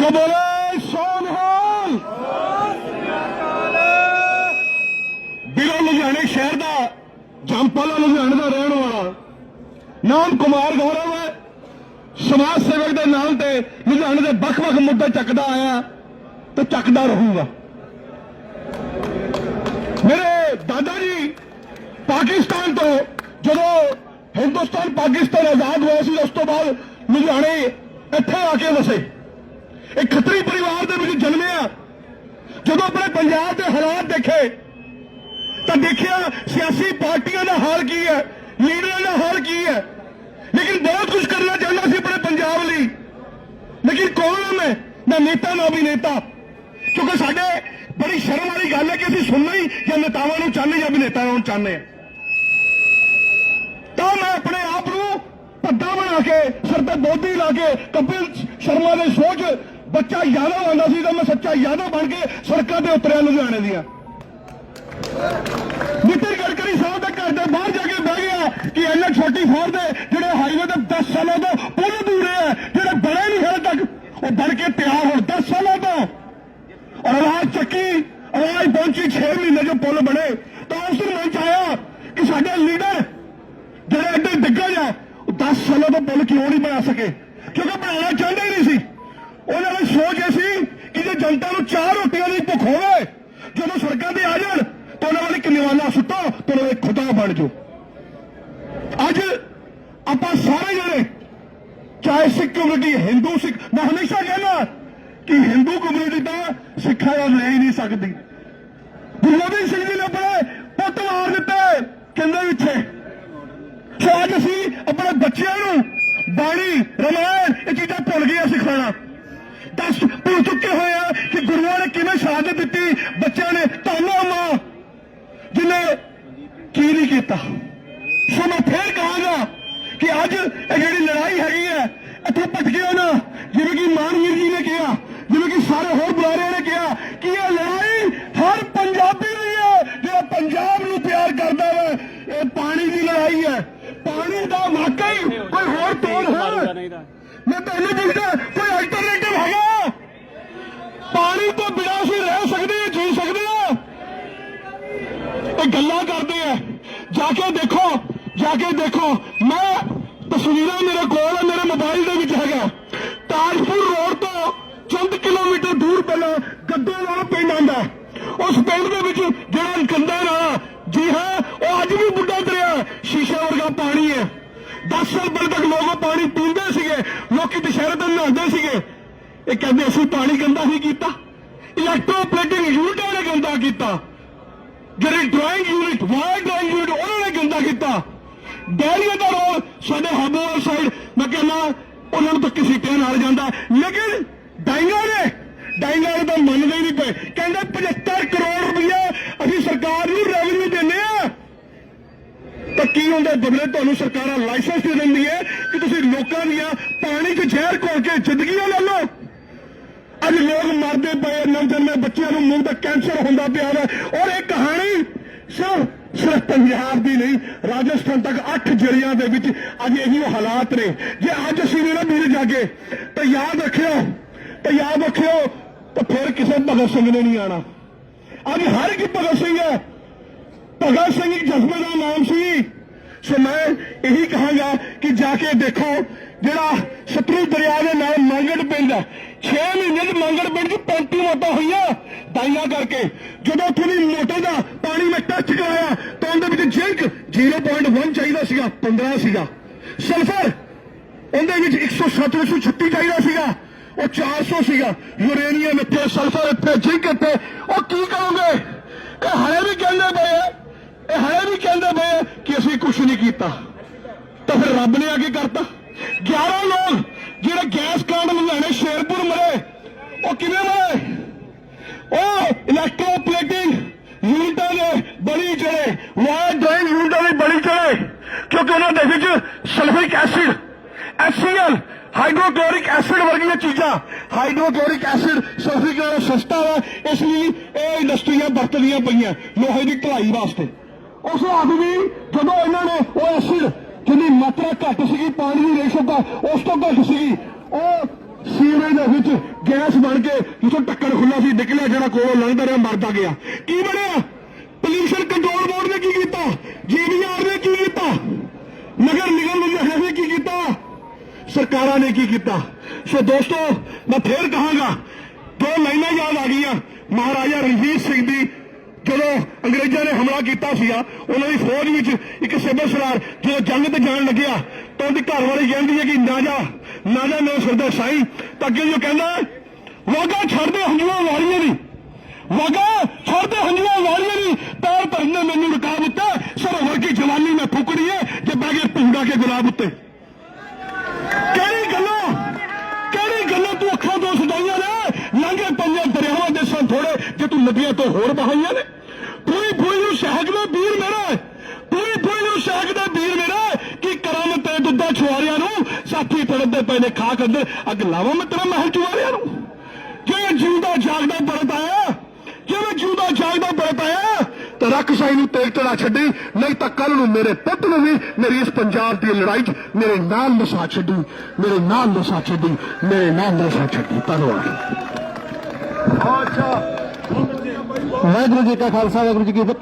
ਜੋ ਬੋਲੇ ਸੋਨਹਾਲ ਬਿਲੋ ਲੁਧਿਆਣੇ ਸ਼ਹਿਰ ਦਾ ਜੰਪਾਲਾ ਲੁਧਿਆਣੇ ਦਾ ਰਹਿਣ ਵਾਲਾ ਨਾਮ ਕੁਮਾਰ ਗੌਰਵ ਹੈ। ਸਮਾਜ ਸੇਵਕ ਦੇ ਨਾਮ ਤੇ ਲੁਧਿਆਣੇ ਦੇ ਵੱਖ-ਵੱਖ ਮੁੱਦੇ ਚੱਕਦਾ ਆਇਆ, ਤੇ ਚੱਕਦਾ ਰਹੂਗਾ। ਮੇਰੇ ਦਾਦਾ ਜੀ ਪਾਕਿਸਤਾਨ ਤੋਂ, ਜਦੋਂ ਹਿੰਦੁਸਤਾਨ ਪਾਕਿਸਤਾਨ ਆਜ਼ਾਦ ਹੋਇਆ ਸੀ, ਉਸ ਤੋਂ ਬਾਅਦ ਲੁਧਿਆਣੇ ਇੱਥੇ ਆ ਕੇ ਵਸੇ। ਇੱਕ ਖੱਤਰੀ ਪਰਿਵਾਰ ਦੇ ਵਿੱਚ ਜਨਮਿਆ। ਜਦੋਂ ਆਪਣੇ ਪੰਜਾਬ ਦੇ ਹਾਲਾਤ ਦੇਖੇ, ਤਾਂ ਦੇਖਿਆ ਸਿਆਸੀ ਪਾਰਟੀਆਂ ਦਾ ਹਾਲ ਕੀ ਹੈ, ਲੀਡਰਾਂ ਦਾ ਹਾਲ ਕੀ ਹੈ। ਲੇਕਿਨ ਬਹੁਤ ਕੁਝ ਕਰਨਾ ਚਾਹੁੰਦਾ ਸੀ ਆਪਣੇ ਪੰਜਾਬ ਲਈ। ਲੇਕਿਨ ਕੌਣ ਹਾਂ ਮੈਂ? ਨਾ ਨੇਤਾ, ਨਾ ਵੀ ਨੇਤਾ ਕਿਉਂਕਿ ਸਾਡੇ ਬੜੀ ਸ਼ਰਮ ਵਾਲੀ ਗੱਲ ਹੈ ਕਿ ਅਸੀਂ ਸੁਣਨਾ ਹੀ ਜਾਂ ਨੇਤਾਵਾਂ ਨੂੰ ਚਾਹੁੰਦੇ ਜਾਂ ਵੀ ਨੇਤਾ ਨੂੰ ਚਾਹੁੰਦੇ ਹਾਂ। ਤਾਂ ਮੈਂ ਆਪਣੇ ਆਪ ਨੂੰ ਪੱਦਾ ਬਣਾ ਕੇ, ਸਿਰ ਤੇ ਬੋਧੀ ਲਾ ਕੇ, ਕਪਿਲ ਸ਼ਰਮਾ ਦੇ ਸੋਚ ਬੱਚਾ ਯਾਦਵ ਆਉਂਦਾ ਸੀ ਤਾਂ ਮੈਂ ਸੱਚਾ ਯਾਦਵ ਬਣ ਕੇ ਸੜਕਾਂ ਤੇ ਉਤਰਿਆ ਲੁਧਿਆਣੇ ਦੀਆਂ। ਨਿਤਿਨ ਗਡਕਰੀ ਸਾਹਿਬ ਦੇ ਘਰ ਦੇ ਬਾਹਰ ਜਾ ਕੇ ਬਹਿ ਗਿਆ ਕਿ ਐਨ 44 ਦੇ ਜਿਹੜੇ ਹਾਈਵੇ ਤੇ 10 ਸਾਲਾਂ ਤੋਂ ਪੁਲ ਦੂਰੇ ਆ ਜਿਹੜੇ ਬਣੇ ਨਹੀਂ ਹਾਲੇ ਤੱਕ, ਉਹ ਬਣ ਕੇ ਤਿਆਰ ਹੋਣ 10 ਸਾਲਾਂ ਤੋਂ। ਔਰ ਆਵਾਜ਼ ਚੱਕੀ, ਆਵਾਜ਼ ਪਹੁੰਚੀ 6 ਮਹੀਨੇ ਜੋ ਪੁਲ ਬਣੇ। ਤਾਂ ਉਸ ਨੂੰ ਮਨ ਚ ਕਿ ਸਾਡੇ ਲੀਡਰ ਜਿਹੜੇ ਐਡੇ ਡਿੱਗਲ ਆ, ਉਹ 10 ਸਾਲਾਂ ਤੋਂ ਪੁਲ ਕਿਉਂ ਨਹੀਂ ਬਣਾ ਸਕੇ? ਕਿਉਂਕਿ ਬਣਾਉਣਾ ਚਾਹੁੰਦੇ ਹੀ ਨਹੀਂ ਸੀ। ਉਹਨਾਂ ਦੀ ਸੋਚ ਇਹ ਸੀ ਕਿ ਜੇ ਜਨਤਾ ਨੂੰ ਚਾਰ ਰੋਟੀਆਂ ਦੀ ਭੁੱਖ ਹੋਵੇ, ਜਦੋਂ ਸੜਕਾਂ ਤੇ ਆ ਜਾਣ, ਤਾਂ ਉਹਨਾਂ ਵਾਲੀ ਕਿੰਨਵਾਲਾ ਸੁੱਟੋ, ਤੇ ਉਹ ਦੇ ਖੁਦਾ ਬਣ ਜਾਓ। ਅੱਜ ਆਪਾਂ ਸਾਰੇ ਜਣੇ, ਚਾਹੇ ਸਿੱਖ ਕਮਿਊਨਿਟੀ, ਹਿੰਦੂ, ਸਿੱਖ, ਮੈਂ ਹਮੇਸ਼ਾ ਕਹਿੰਦਾ ਕਿ ਹਿੰਦੂ ਕਮਿਊਨਿਟੀ ਤਾਂ ਸਿੱਖਾਂ ਦਾ ਲੈ ਹੀ ਨਹੀਂ ਸਕਦੀ। ਗੁਰੂ ਗੋਬਿੰਦ ਸਿੰਘ ਜੀ ਨੇ ਆਪਣੇ ਪੁੱਤ ਮਾਰ ਦਿੱਤੇ, ਕਹਿੰਦੇ ਇੱਥੇ। ਸੋ ਅੱਜ ਅਸੀਂ ਆਪਣੇ ਬੱਚਿਆਂ ਨੂੰ ਬਾਣੀ, ਰਮਾਇਣ, ਇਹ ਚੀਜ਼ਾਂ ਭੁੱਲ ਗਏ ਸਿਖਾਉਣਾ ਦੱਸ ਭੁੱਲ ਚੁੱਕੇ ਹੋਏ ਆ ਕਿ ਗੁਰੂਆਂ ਨੇ ਕਿਵੇਂ ਸ਼ਹਾਦਤ ਦਿੱਤੀ? ਬੱਚਿਆਂ ਨੇ ਤਾਨਾ ਮਾਂ। ਜਿਹਨੇ ਕੀ ਨਹੀਂ ਕੀਤਾ। ਸੋ ਮੈਂ ਫੇਰ ਕਹਾਂਗਾ ਕਿ ਅੱਜ ਇਹ ਜਿਹੜੀ ਲੜਾਈ ਹੈਗੀ ਹੈ ਇੱਥੇ ਭਟਕਿਓ ਨਾ ਜਿਵੇਂ ਕਿ ਮਾਨਵੀਰ ਜੀ ਨੇ ਕਿਹਾ ਜਿਵੇਂ ਕਿ ਸਾਰੇ ਹੋਰ ਬੁਲਾਰਿਆਂ ਨੇ ਕਿਹਾ ਕਿ ਇਹ ਲੜਾਈ ਹਰ ਪੰਜਾਬੀ ਦੀ ਹੈ ਜਿਹੜਾ ਪੰਜਾਬ ਨੂੰ ਪਿਆਰ ਕਰਦਾ ਵਾ। ਇਹ ਪਾਣੀ ਦੀ ਲੜਾਈ ਹੈ। ਪਾਣੀ ਦਾ ਵਾਕਈ ਕੋਈ ਹੋਰ ਤੋੜ ਹੈ। ਮੈਂ ਤੁਹਾਨੂੰ ਪੁੱਛਦਾ ਕੋਈ ਅਲਟਰਨੇਟਿਵ ਹੈਗਾ ਪਾਣੀ ਤੋਂ ਬਿਨਾਂ ਅਸੀਂ ਰਹਿ ਸਕਦੇ ਹਾਂ, ਜੀ ਸਕਦੇ ਹਾਂ। ਇਹ ਗੱਲਾਂ ਕਰਦੇ ਆ। ਜਾ ਕੇ ਦੇਖੋ, ਜਾ ਕੇ ਦੇਖੋ। ਮੈਂ ਤਸਵੀਰਾਂ ਮੇਰੇ ਕੋਲ ਹੈ ਮੇਰੇ ਮੋਬਾਈਲ ਦੇ ਵਿੱਚ ਹੈਗਾ। ਤਾਜਪੁਰ ਰੋਡ ਤੋਂ ਚੰਦ ਕਿਲੋਮੀਟਰ ਦੂਰ ਪਹਿਲਾਂ ਗੱਡੇ ਵਾਲਾ ਪਿੰਡ ਆਂਦਾ ਉਸ ਪਿੰਡ ਦੇ ਵਿੱਚ ਜਿਹੜਾ ਗੰਦਾ ਨਾਲਾ ਜੀ ਹਾਂ, ਉਹ ਅੱਜ ਵੀ ਬੁੱਢਾ ਦਰਿਆ ਸ਼ੀਸ਼ੇ ਵਰਗਾ ਪਾਣੀ ਹੈ। 10 ਸਾਲ ਪਹਿਲਾਂ ਤੱਕ ਲੋਕ ਉਹ ਪਾਣੀ ਪੀਂਦੇ ਸੀਗੇ। ਲੋਕੀ ਦੁਸ਼ਹਿਰੇ ਤੇ ਨਹਾਉਂਦੇ ਸੀਗੇ। ਇਹ ਕਹਿੰਦੇ ਅਸੀਂ ਪਾਣੀ ਗੰਦਾ ਨਹੀਂ ਕੀਤਾ। ਇਲੈਕਟ੍ਰੋਪਲੇਟਿੰਗ ਯੂਨਿਟਾਂ ਨੇ ਗੰਦਾ ਕੀਤਾ। ਜਿਹੜੇ drawing unit wire drawing unit, ਉਹਨਾਂ ਨੇ ਗੰਦਾ ਕੀਤਾ। ਡੈਰੀਆ ਦਾ ਰੋਲ ਸਾਡੇ ਹਬੋਰ ਸਾਈਡ ਮੈਂ ਕਹਿੰਦਾ, ਉਹਨਾਂ ਨੂੰ ਤਾਂ ਕਿਸੇ ਤੇ ਨਾਲ ਜਾਂਦਾ। ਲੇਕਿਨ ਡਾਈਂਗਾ ਨੇ ਡਾਈਂਗਾ ਨੇ ਤਾਂ ਮੰਨਦੇ ਨਹੀਂ ਪਏ। ਕਹਿੰਦੇ 75 ਕਰੋੜ ਰੁਪਏ ਅਸੀਂ ਸਰਕਾਰ ਨੂੰ ਰੈਵਨਿਊ ਦਿੰਦੇ ਆ। ਤਾਂ ਕੀ ਹੁੰਦਾ ਬਦਲੇ ਤੁਹਾਨੂੰ ਸਰਕਾਰਾਂ ਲਾਇਸੈਂਸ ਦੇ ਦਿੰਦੀ ਹੈ ਕਿ ਤੁਸੀਂ ਲੋਕਾਂ ਦੀਆਂ ਪਾਣੀ 'ਚ ਜ਼ਹਿਰ ਘੋਲ ਕੇ ਜ਼ਿੰਦਗੀਆਂ ਲੈ ਲਓ? ਅੱਜ ਲੋਕ ਮਰਦੇ ਪਏ ਨਵਜਨਮੇ ਬੱਚਿਆਂ ਨੂੰ ਮੂੰਹ ਦਾ ਕੈਂਸਰ ਹੁੰਦਾ ਪਿਆ ਵਾ। ਔਰ ਇਹ ਕਹਾਣੀ ਸਿਰਫ ਸਿਰਫ ਪੰਜਾਬ ਦੀ ਨਹੀਂ, ਰਾਜਸਥਾਨ ਤੱਕ 8 ਜ਼ਿਲ੍ਹਿਆਂ ਦੇ ਵਿੱਚ ਅੱਜ ਇਹੀ ਹਾਲਾਤ ਨੇ। ਜੇ ਅੱਜ ਅਸੀਂ ਵੀ ਨਾ ਮਿਲ ਜਾਗੇ, ਤਾਂ ਯਾਦ ਰੱਖਿਓ, ਤਾਂ ਯਾਦ ਰੱਖਿਓ, ਤਾਂ ਫਿਰ ਕਿਸੇ ਭਗਤ ਸਿੰਘ ਨੇ ਨਹੀਂ ਆਣਾ ਅੱਜ ਹਰ ਇੱਕ ਭਗਤ ਸਿੰਘ ਹੈ। ਭਗਤ ਸਿੰਘ ਜਜ਼ਬੇ ਦਾ ਨਾਮ ਸੀ ਸੋ ਮੈਂ ਇਹੀ ਕਹਾਂਗਾ ਕਿ ਜਾ ਕੇ ਦੇਖੋ ਜਿਹੜਾ ਸਤਲੁਜ ਦਰਿਆ ਦੇ ਨਾਲ ਮੰਗੜ ਪਿੰਡ ਹੈ। 6 ਮਹੀਨੇ ਦੇ ਮੰਗੜ ਪਿੰਡ 'ਚ 35 ਮੌਤਾਂ ਹੋਈਆਂ ਦਾਈਆਂ ਕਰਕੇ। ਜਦੋਂ ਉੱਥੋਂ ਦੀ ਮੋਟਰ ਦਾ ਪਾਣੀ ਮੈਂ ਟੱਚ ਕਰਾਇਆ, ਤਾਂ ਉਹਦੇ ਵਿੱਚ ਜ਼ਿੰਕ 0.1 ਚਾਹੀਦਾ ਸੀਗਾ 15 ਸੀਗਾ। ਸਲਫਰ ਉਹਦੇ ਵਿੱਚ 107 136 ਚਾਹੀਦਾ ਸੀਗਾ। ਉਹ 400 ਸੀਗਾ। ਯੂਰੇਨੀਅਮ ਇੱਥੇ, ਸਲਫਰ ਇੱਥੇ, ਜ਼ਿੰਕ ਇੱਥੇ। ਉਹ ਕੀ ਕਰੋਗੇ ਇਹ ਹਲੇ ਵੀ ਕਹਿੰਦੇ ਪਏ ਇਹ ਹਲੇ ਵੀ ਕਹਿੰਦੇ ਪਏ ਅਸੀਂ ਕੁਝ ਨਹੀਂ ਕੀਤਾ। ਤਾਂ ਫਿਰ ਰੱਬ ਨੇ ਆ ਕਰਤਾ। 11 ਲੋਕ ਜਿਹੜੇ ਗੈਸ ਕਾਂਡ ਲੁਧਿਆਣੇ, ਸ਼ੇਰਪੁਰ ਮਰੇ, ਉਹ ਕਿਵੇਂ ਮਰੇ? ਉਹ ਇਲੈਕਟ੍ਰੋਪਲੇਟਿੰਗ ਯੂਨਿਟਾਂ ਦੇ ਬਲੀ ਚੜੇ ਵਾਇਰ ਡਰਾਈਵ ਯੂਨਿਟਾਂ ਦੇ ਬਲੀ ਚੜੇ, ਕਿਉਂਕਿ ਉਹਨਾਂ ਦੇ ਵਿੱਚ sulphuric acid HCl hydrochloric acid ਵਰਗੀਆਂ ਚੀਜ਼ਾਂ। ਹਾਈਡਰੋਕਲੋਰਿਕ ਐਸਿਡ ਸਲਫਿਕ ਨਾਲੋਂ ਸਸਤਾ ਵਾ, ਇਸ ਲਈ ਇਹ ਇੰਡਸਟਰੀਆਂ ਵਰਤਦੀਆਂ ਪਈਆਂ, ਲੋਹੇ ਦੀ ਢਲਾਈ ਵਾਸਤੇ। ਉਸ ਆਦਮੀ ਜਦੋਂ ਇਹਨਾਂ ਨੇ ਉਹ ਐਸਿਡ ਜਿਹਦੀ ਮਾਤਰਾ ਘੱਟ ਸੀਗੀ, ਪਾਣੀ ਦੀ ਰੇਸ਼ੋ ਦਾ ਉਸ ਤੋਂ ਘੱਟ ਸੀਗੀ, ਉਹ ਸੀਵਰੇਜ ਦੇ ਵਿੱਚ ਗੈਸ ਬਣ ਕੇ ਜਿੱਥੋਂ ਟੱਕਰ ਖੁੱਲਾ ਸੀ, ਨਿਕਲਿਆ ਜਿਹੜਾ ਕੋਲੋਂ ਲੰਘਦਾ ਰਿਹਾ, ਮਰਦਾ ਗਿਆ। ਕੀ ਬਣਿਆ? ਪੋਲਿਊਸ਼ਨ ਕੰਟਰੋਲ ਬੋਰਡ ਨੇ ਕੀ ਕੀਤਾ? ਜੀਵੀਆਰ ਨੇ ਕੀ ਕੀਤਾ? ਨਗਰ ਨਿਗਮ ਲੁਧਿਆਣਾ ਨੇ ਕੀ ਕੀਤਾ? ਸਰਕਾਰਾਂ ਨੇ ਕੀ ਕੀਤਾ? ਸੋ ਦੋਸਤੋ, ਮੈਂ ਫੇਰ ਕਹਾਂਗਾ, ਦੋ ਲਾਈਨਾਂ ਯਾਦ ਆ ਗਈਆਂ। ਮਹਾਰਾਜਾ ਰਣਜੀਤ ਸਿੰਘ ਦੀ ਜਦੋਂ ਅੰਗਰੇਜ਼ਾਂ ਨੇ ਹਮਲਾ ਕੀਤਾ ਸੀਗਾ, ਉਹਨਾਂ ਦੀ ਫੌਜ ਵਿੱਚ ਇੱਕ ਸਿਬਰ ਸਰਾਰ, ਜਦੋਂ ਜੰਗ ਤੇ ਜਾਣ ਲੱਗਿਆ, ਤਾਂ ਉਹਦੀ ਘਰ ਵਾਲੀ ਕਹਿੰਦੀ ਹੈ ਕਿ ਨਾ ਜਾ ਨਾ ਜਾ ਮੇਰੇ ਸਿਰ ਸਾਈ। ਤਾਂ ਅੱਗੇ ਜੋ ਕਹਿੰਦਾ, ਵਾਗਾ ਛੱਡ ਦੇ ਹੰਝੂਆਂ ਵਾਰੀਆਂ ਦੀ। ਵਾਗਾ ਛੱਡ ਦੇ ਹੰਝੂਆਂ ਵਾਰੀਆਂ ਦੀ। ਪੈਰ ਧਰਨ ਨੇ ਮੈਨੂੰ ਰਕਾਬ ਉੱਤੇ ਸਰੋਵਰ ਕੀ ਜਵਾਨੀ ਮੈਂ ਫੁਕੜੀ ਹੈ ਜੇ ਬਹਿ ਕੇ ਭੁੰਡਾ ਕੇ ਗੁਲਾਬ ਉੱਤੇ। ਕਿਹੜੀ ਗੱਲਾਂ? ਕਿਹੜੀ ਗੱਲਾਂ ਤੂੰ ਅੱਖਾਂ ਤੋਂ ਸਦਾਈਆਂ ਨੇ? ਲੰਘੇ ਪੰਜਾਂ ਦਰਿਆਵਾਂ ਦੇ ਸੰ ਥੋੜੇ ਜੇ ਤੂੰ ਨਦੀਆਂ ਤੋਂ ਹੋਰ ਬਹਾਈਆਂ ਨੇ ਪੂਰੀ ਪੂਰੀ ਨੂੰ ਸਹਿਕਦਾ ਵੀਰ ਮੇਰਾ ਪੂਰੀ ਪੂਰੀ ਨੂੰ ਸਹਿਕਦਾ ਵੀਰ ਮੇਰਾ ਕੀ ਕਰਾਂ ਮੈਂ ਤੇਰੇ ਦੁੱਧਾ ਛੁਆਰਿਆਂ ਨੂੰ ਸਾਥੀ ਤੜਦੇ ਪਏ ਨੇ ਖਾਕ ਅੰਦਰ ਅੱਗ ਲਾਵਾਂ ਮੈਂ ਤੇਰਾ ਮਹਿਲ ਚੁਆਰਿਆਂ ਨੂੰ। ਜੇ ਜਿਉਂਦਾ ਜਾਗਦਾ ਬਰਤ ਆਇਆ ਜਿਵੇਂ ਜਿਉਂਦਾ ਜਾਗਦਾ ਬਰਤ ਆਇਆ ਤਾਂ ਰੱਖ ਸਾਈ ਨੂੰ ਤੇਲ ਚੜਾ ਛੱਡੀ ਨਹੀਂ ਤਾਂ ਕੱਲ ਨੂੰ ਮੇਰੇ ਪੁੱਤ ਨੂੰ ਵੀ ਮੇਰੀ ਇਸ ਪੰਜਾਬ ਦੀ ਲੜਾਈ 'ਚ ਮੇਰੇ ਨਾਲ ਨਸਾ ਛੱਡੀ ਮੇਰੇ ਨਾਲ ਨਸਾ ਛੱਡੀ ਮੇਰੇ ਨਾਲ ਨਸਾ ਛੱਡੀ। ਧੰਨਵਾਦ। ਵਾਹਿਗੁਰੂ ਜੀ ਕਾ ਖਾਲਸਾ ਵਾਹਿਗੁਰੂ ਜੀ ਕੀ ਫਤਿਹ।